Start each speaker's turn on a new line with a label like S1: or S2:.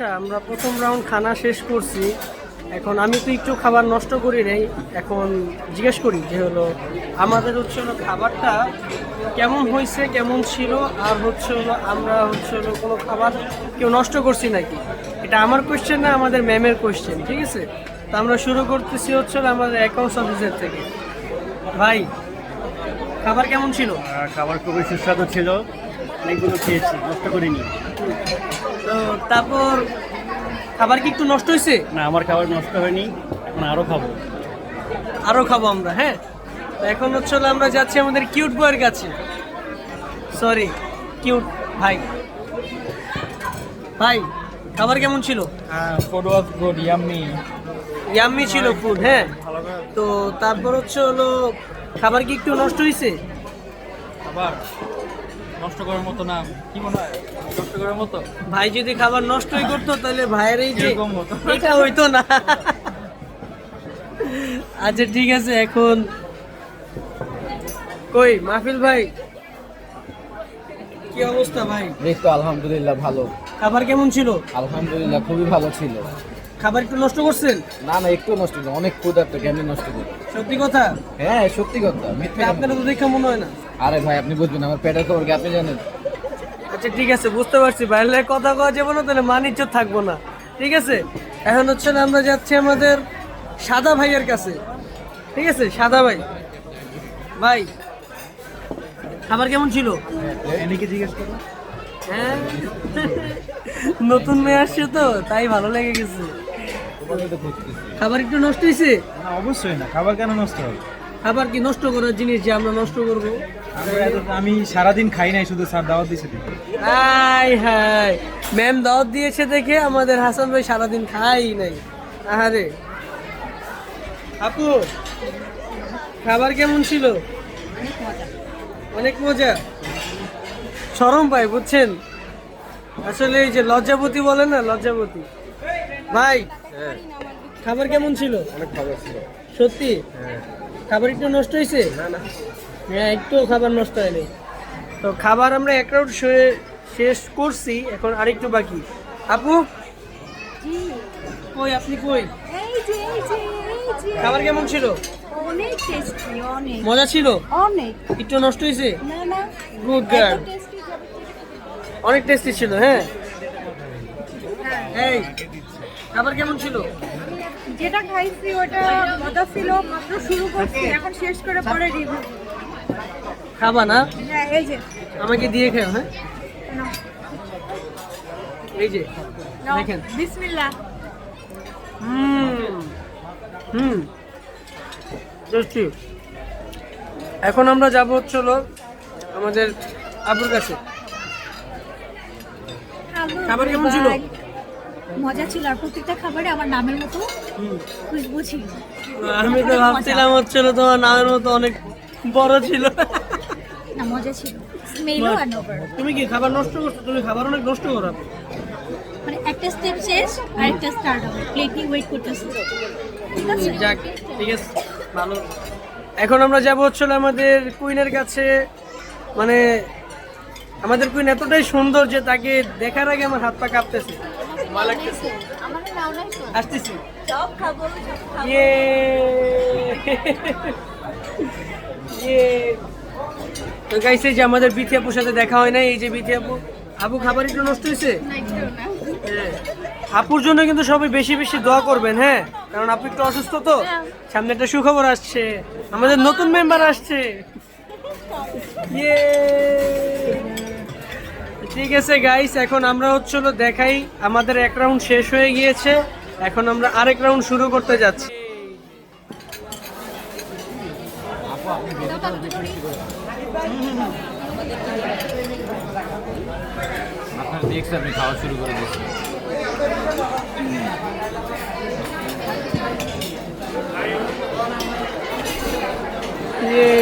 S1: আচ্ছা আমরা প্রথম রাউন্ড খানা শেষ করছি। এখন আমি তো একটু খাবার নষ্ট করি নাই। এখন জিজ্ঞেস করি যে হলো, আমাদের হচ্ছে হলো খাবারটা কেমন হয়েছে, কেমন ছিল, আর হচ্ছে হলো আমরা হচ্ছে হলো কোনো খাবার কেউ নষ্ট করছি নাকি? এটা আমার কোয়েশ্চেন না, আমাদের ম্যামের কোয়েশ্চেন ঠিক আছে? তো আমরা শুরু করতেছি হচ্ছে আমাদের অ্যাকাউন্টস অফিসের থেকে। ভাই, খাবার কেমন ছিল?
S2: খাবার খুবই সুস্বাদু ছিল। অনেকগুলো খেয়েছি, নষ্ট করিনি।
S1: তো তারপর খাবার কি একটু নষ্ট হয়েছে?
S2: না আমার খাবার নষ্ট হয়নি এখন আরও খাব।
S1: আরও খাব আমরা হ্যাঁ? তো এখন হচ্ছে আমরা যাচ্ছি আমাদের কিউট বয়ের কাছে। সরি কিউট ভাই। ভাই খাবার কেমন ছিল?
S3: Food was good yummy
S1: yummy ছিল ফুড হ্যাঁ? তো তারপর হচ্ছে হলো খাবার কি একটু নষ্ট হয়েছে?
S3: খাবার? নষ্ট করার মতো না? কি মনে হয়? নষ্ট করার মতো?
S1: ভাই যদি খাবার নষ্টই করতো তাহলে ভাইয়ের এই যে এটা হইতো না। আচ্ছা ঠিক আছে এখন কই মাহফিল ভাই? কি অবস্থা ভাই?
S4: এই তো আলহামদুলিল্লাহ ভালো।
S1: খাবার কেমন ছিল?
S4: আলহামদুলিল্লাহ খুবই ভালো ছিল।
S1: খাবার একটু নষ্ট করছেন?
S4: না না একটু নষ্ট না অনেক ক্ষুধার্ত কেমনি নষ্ট করে
S1: সত্যি কথা?
S4: হ্যাঁ সত্যি কথা?
S1: আপনার তো দেখে মনে হয় না।
S4: আরে ভাই আপনি বুঝবেন আমার পেটের খবর কি আপনি জানেন?
S1: আচ্ছা ঠিক আছে বুঝতে পারছি বাইরের কথা কওয়া যাবে না তাহলে মানিজ্য থাকব না। ঠিক আছে? এখন হচ্ছে না আমরা যাচ্ছি আমাদের সাদা ভাইয়ের কাছে। ঠিক আছে সাদা ভাই। ভাই খাবার কেমন ছিল?
S3: এনেকে জিজ্ঞেস করো।
S1: হ্যাঁ? নতুন মেয়ে আসছে তো তাই ভালো লেগে গেছে। খাবার একটু নষ্ট হয়েছে
S3: না অবশ্যই না খাবার কেন নষ্ট হবে?
S1: খাবার কি নষ্ট করার জিনিস যে আমরা নষ্ট করব?
S3: আমি সারাদিন খাই নাই শুধু স্যার দাওয়াত দিয়েছে।
S1: High high. ম্যাম দাওয়াত দিয়েছে দেখে আমাদের হাসান ভাই সারাদিন খাই নাই। আহারে। আপু খাবার কেমন ছিল? অনেক মজা। সরম পাই বুঝছেন? আসলে এই যে লজ্জাপতি বলে না লজ্জাপতি ভাই খাবার কেমন ছিল?
S4: অনেক ভালো ছিল।
S1: সত্যি? খাবার একটু নষ্ট হয়েছে? না না। হ্যাঁ একটু খাবার নষ্ট হয়নি। তো খাবার আমরা এক রাউন্ড শেষ করছি এখন আরেকটু বাকি। আপু? কই আপনি কই?
S5: এই যে এই যে
S1: খাবার কেমন ছিল?
S5: অনেক টেস্টি অনেক।
S1: মজা ছিল?
S5: অনেক।
S1: একটু নষ্ট হয়েছে?
S5: না না।
S1: গুড
S5: যাবে
S1: অনেক টেস্টি ছিল হ্যাঁ। এই খাবার কেমন ছিল?
S5: যেটা খাইছি ওটা মজা ছিল মাত্র শুরু করছি এখন শেষ করে পরে রিভিউ
S1: খাবা না?
S5: হ্যাঁ এই যে।
S1: আমাকে দিয়ে খেও হ্যাঁ? এই যে দেখেন।
S5: বিসমিল্লাহ।
S1: হুম। হুম। টেস্টি। এখন আমরা যাব হচ্ছিল আমাদের আবুর কাছে। খাবার কেমন ছিল?
S5: মজা ছিল আর প্রত্যেকটা খাবারে আমার নামের মতো খুশবু ছিল।
S1: আমি তো ভাবছিলাম হচ্ছিল তোমার নামের মতো অনেক বড় ছিল।
S5: না মজা ছিল। স্মেলও আর ওভার
S1: তুমি কি খাবার নষ্ট করছ? তুমি খাবার অনেক নষ্ট করো।
S5: মানে একটা স্টেপ শেষ আর একটা স্টার্ট হবে। প্লেট নিয়ে ওয়েট করতেছি।
S1: যাক ঠিক আছে ভালো। এখন আমরা যাব হচ্ছিল আমাদের কুইনের কাছে। মানে আমাদের কুইন এতটাই সুন্দর যে তাকে দেখার আগে আমার হাত পা কাঁপতেছে। ইয়ে। ইয়ে। যে আমাদের বিথি আপুর সাথে দেখা হয় না এই যে বিথি আপু। আপু, খাবার একটু নষ্ট হয়েছে? হ্যাঁ। আপুর জন্য কিন্তু সবাই বেশি বেশি দোয়া করবেন হ্যাঁ? কারণ আপু একটু অসুস্থ তো। সামনে একটা সুখবর আসছে। আমাদের নতুন মেম্বার আসছে। ইয়ে। ঠিক আছে গাইস এখন আমরা হচ্ছিল দেখাই আমাদের এক রাউন্ড শেষ হয়ে গিয়েছে। এখন আমরা আরেক রাউন্ড শুরু করতে যাচ্ছি।
S4: আপনার দেখছি আপনি খাওয়া শুরু করে দিয়েছেন।
S1: ইয়ে